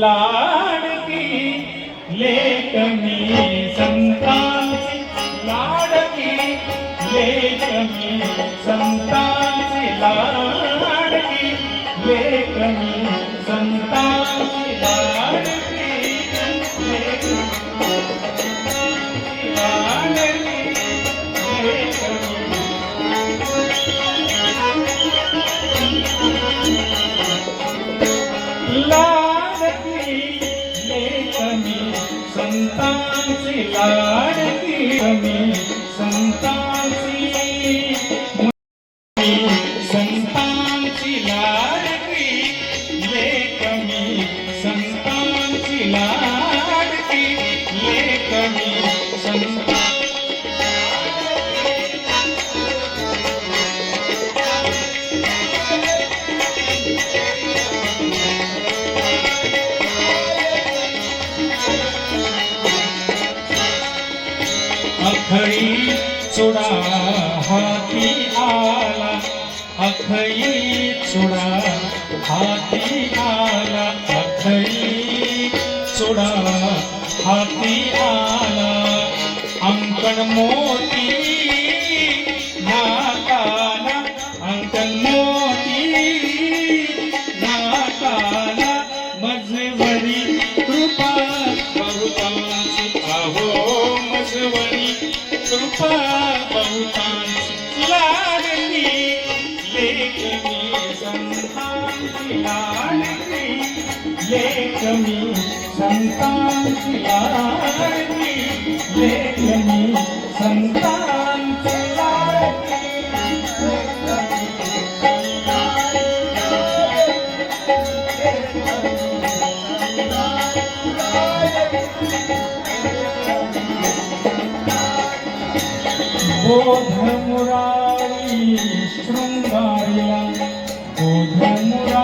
लाडकी लेखमी संतांची लाडकी लेखमी संत लेखमी संतांची लाडकी कमी संतांची अखळी चुडा हाती आला. अखई चुडा हाती आला. अखई चुडा हाती आला. अंकण मोती लेखमी संतांची लाडली लेखमी संतांची लाडली लेखमी संतांची लाडली बोध मुरारी शृंगारिला আমরা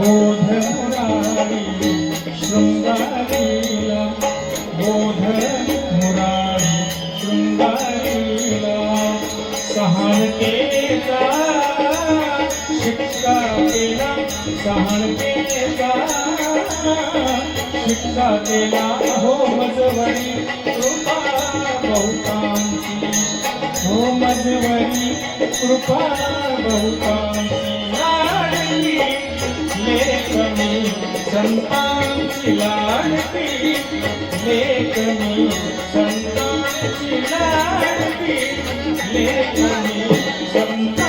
बोध केला शिक्षा केला हो, हो मजवरी कृपा बहुतांची हो मजवरी कृपा बहुतांची. लेखनी संतांची लाडकी लेखनी संतांची लाडकी लेखनी संतांची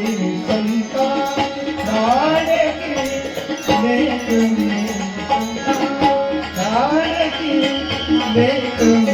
Vem